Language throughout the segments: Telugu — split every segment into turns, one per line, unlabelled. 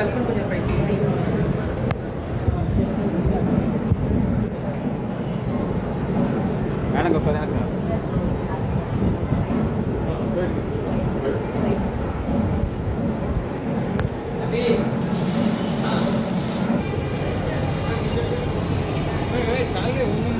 செல்ஃபோன் கொஞ்சம் பைக்
வேணுங்க
இப்போ எனக்கு
சாலையே ஒன்று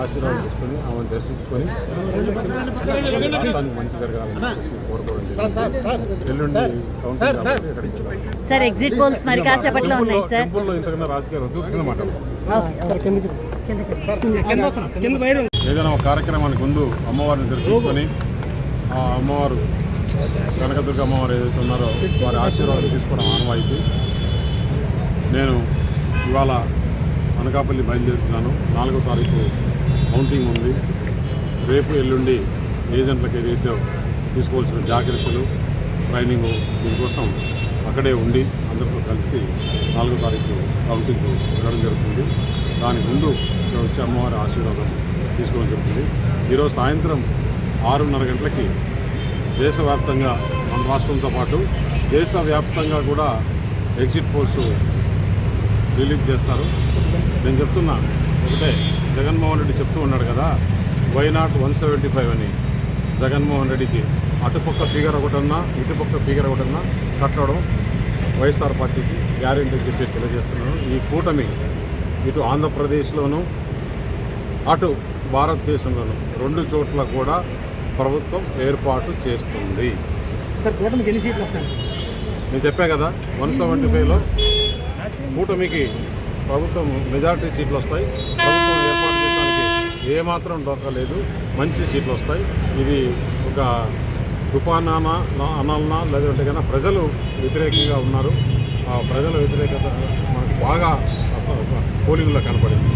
ఆశీర్వాదం తీసుకొని ఆమెను దర్శించుకొని రాష్ట్రానికి మంచి జరగాలని కోరుకోవడం. ఎల్లుండి.
సార్ ఎగ్జిట్ పోల్స్ మరి కాసేపట్లో ఉన్నాయి
టెంపుల్లో-
సార్.
టెంపుల్లో ఇంతకన్నా రాజకీయాలు వద్దు కింద మాట్లాడదాం ఏదైనా ఒక కార్యక్రమానికి ముందు అమ్మవారిని దర్శించుకొని ఆ అమ్మవారు కనకదుర్గ అమ్మవారు ఏదైతే ఉన్నారో వారి ఆశీర్వాదం తీసుకోవడం ఆనవాయితీ. నేను ఇవాళ అనకాపల్లి బయలుదేరుతున్నాను. నాలుగో తారీఖు కౌంటింగ్ ఉంది. రేపు ఎల్లుండి ఏజెంట్లకు ఏదైతే తీసుకోవాల్సిన జాగ్రత్తలు ట్రైనింగ్ దీనికోసం అక్కడే ఉండి అందరితో కలిసి నాలుగో తారీఖు కౌంటింగ్ వెళ్ళడం జరుగుతుంది. దానికి ముందు ఇక్కడ వచ్చి అమ్మవారి ఆశీర్వాదం తీసుకోవడం జరుగుతుంది. ఈరోజు సాయంత్రం ఆరున్నర గంటలకి దేశవ్యాప్తంగా మన రాష్ట్రంతో పాటు దేశవ్యాప్తంగా కూడా ఎగ్జిట్ పోల్స్ రిలీజ్ చేస్తారు. నేను చెప్తున్నా ఒకటే జగన్మోహన్ రెడ్డి చెప్తూ ఉన్నాడు కదా why not one seventy five అని? జగన్మోహన్ రెడ్డికి అటుపక్క ఫిగర్ ఒకటన్నా ఇటుపక్క ఫిగర్ ఒకటన్నా కట్టడం వైఎస్ఆర్ పార్టీకి గ్యారెంటీ చెప్పేసి తెలియజేస్తున్నాను. ఈ కూటమి ఇటు ఆంధ్రప్రదేశ్లోను అటు భారతదేశంలోను రెండు చోట్ల కూడా ప్రభుత్వం ఏర్పాటు చేస్తుంది. నేను చెప్పా కదా వన్ సెవెంటీ ఫైవ్లో కూటమికి ప్రభుత్వం మెజారిటీ సీట్లు వస్తాయి. ప్రభుత్వం ఏర్పాటు చేయడానికి ఏమాత్రం దొరకలేదు మంచి సీట్లు వస్తాయి. ఇది ఒక తుఫానానా అనాలనా లేదంటే కన్నా ప్రజలు వ్యతిరేకంగా ఉన్నారు. ఆ ప్రజల వ్యతిరేకత మనకు బాగా అసలు పోలింగ్లో కనపడింది.